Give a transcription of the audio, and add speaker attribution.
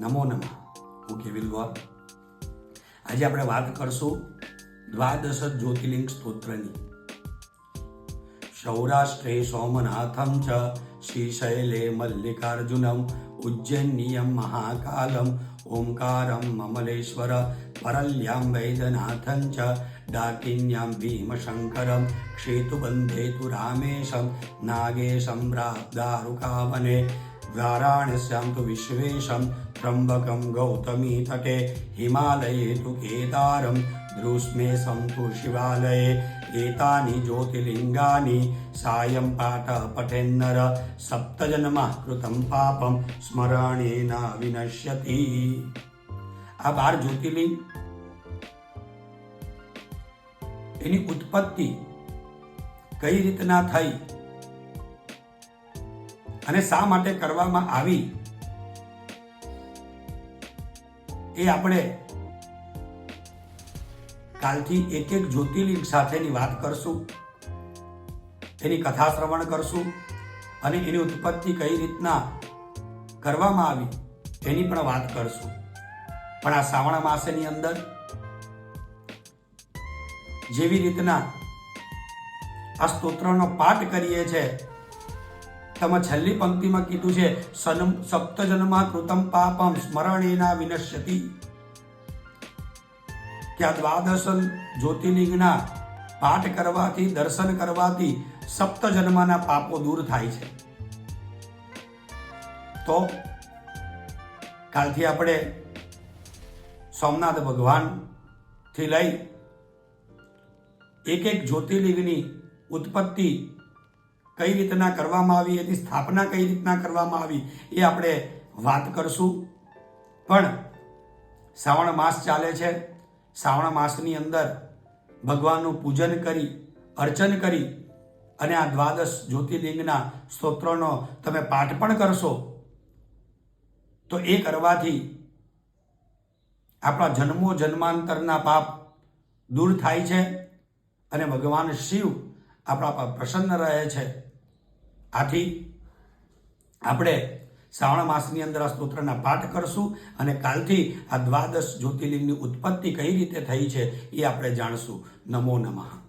Speaker 1: નમો નમઃ હું કેવિલ ગોર આજે આપણે વાત કરશું દ્વાદશ જ્યોતિર્લિંગ સ્તોત્રની સૌરાષ્ટ્રે સોમનાથમ ચ શ્રીશૈલે મલ્લિકાર્જુનમ ઉજ્જૈન્યમ મહાકાલમ ઓમકારમ મમલેશ્વર પરલ્યામ વૈદ્યનાથં ચ ડાકિન્યામ ભીમશંકરમ ક્ષેતુબંધેતુ રામેશમ નાગેશમ દારુકાવને વારાણસ્યામ તુ વિશ્વેશમ ત્રંબકમ ગૌતમી तटे હિમાલયે तु केदारं ધ્રુસ્મે सन्तु શિવાલયે એતાની જ્યોતિર્લિંગાની सायं पाठः पठेन्नर सप्तजन्मः કૃતમ પાપમ स्मरणेन विनश्यति। આ બાર જ્યોતિર્લિંગ એની ઉત્પત્તિ કઈ રીતના થઈ અને શા માટે કરવામાં આવી એ આપણે કાલથી એક એક જ્યોતિર્લિંગ સાથેની વાત કરશું. એની કથા શ્રવણ કરશું અને એની ઉત્પત્તિ કઈ રીતના કરવામાં આવી એની પણ વાત કરશું. પણ આ શ્રાવણ માસની અંદર જેવી રીતના આ સ્તોત્રનો પાઠ કરીએ છે તમે છેલ્લી પંક્તિમાં કીધું છે, સનમ, સપ્તજન્મા કૃતમ પાપમ સ્મરણેના વિનશ્યતિ. કે આ દ્વાદશ જ્યોતિર્લિંગના પાઠ કરવાથી, દર્શન કરવાથી સપ્તજન્માના પાપો દૂર થાય છે. તો કાલથી આપણે સોમનાથ ભગવાનથી લઈ એક એક જ્યોતિર્લિંગની ઉત્પત્તિ કઈ રીતના કરવામાં આવી, એની સ્થાપના કઈ રીતના કરવામાં આવી, એ આપણે વાત કરશું. પણ શ્રાવણ માસ ચાલે છે. શ્રાવણ માસની અંદર ભગવાનનું પૂજન કરી, અર્ચન કરી અને આ દ્વાદશ જ્યોતિર્લિંગના સ્તોત્રોનો તમે પાઠ પણ કરશો. તો એ કરવાથી આપણા જન્મો જન્માંતરના પાપ દૂર થાય છે અને ભગવાન શિવ આપણા પર પ્રસન્ન રહે છે. આથી આપણે શ્રાવણ માસની અંદર આ સ્તોત્રના પાઠ કરશું અને કાલથી આ દ્વાદશ જ્યોતિર્લિંગની ઉત્પત્તિ કઈ રીતે થઈ છે એ આપણે જાણશું. નમો નમઃ.